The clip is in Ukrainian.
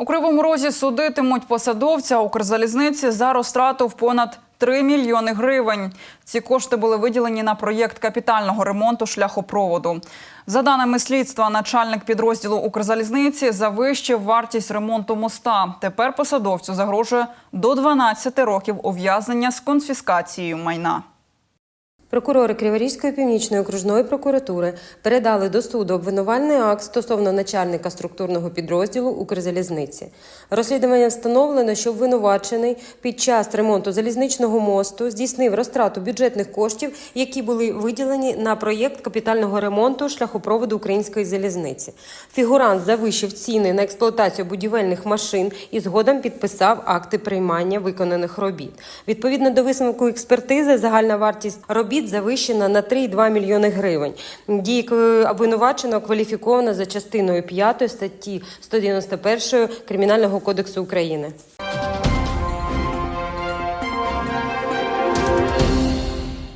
У Кривому Розі судитимуть посадовця Укрзалізниці за розтрату в понад 3 мільйони гривень. Ці кошти були виділені на проєкт капітального ремонту шляхопроводу. За даними слідства, начальник підрозділу Укрзалізниці завищив вартість ремонту моста. Тепер посадовцю загрожує до 12 років ув'язнення з конфіскацією майна. Прокурори Криворізької північної окружної прокуратури передали до суду обвинувальний акт стосовно начальника структурного підрозділу Укрзалізниці. Розслідування встановлено, що обвинувачений під час ремонту залізничного мосту здійснив розтрату бюджетних коштів, які були виділені на проєкт капітального ремонту шляхопроводу української залізниці. Фігурант завищив ціни на експлуатацію будівельних машин і згодом підписав акти приймання виконаних робіт. Відповідно до висновку експертизи, загальна вартість робіт завищена на 3,2 мільйони гривень. Дії обвинувачено кваліфіковано за частиною 5 статті 191 Кримінального кодексу України.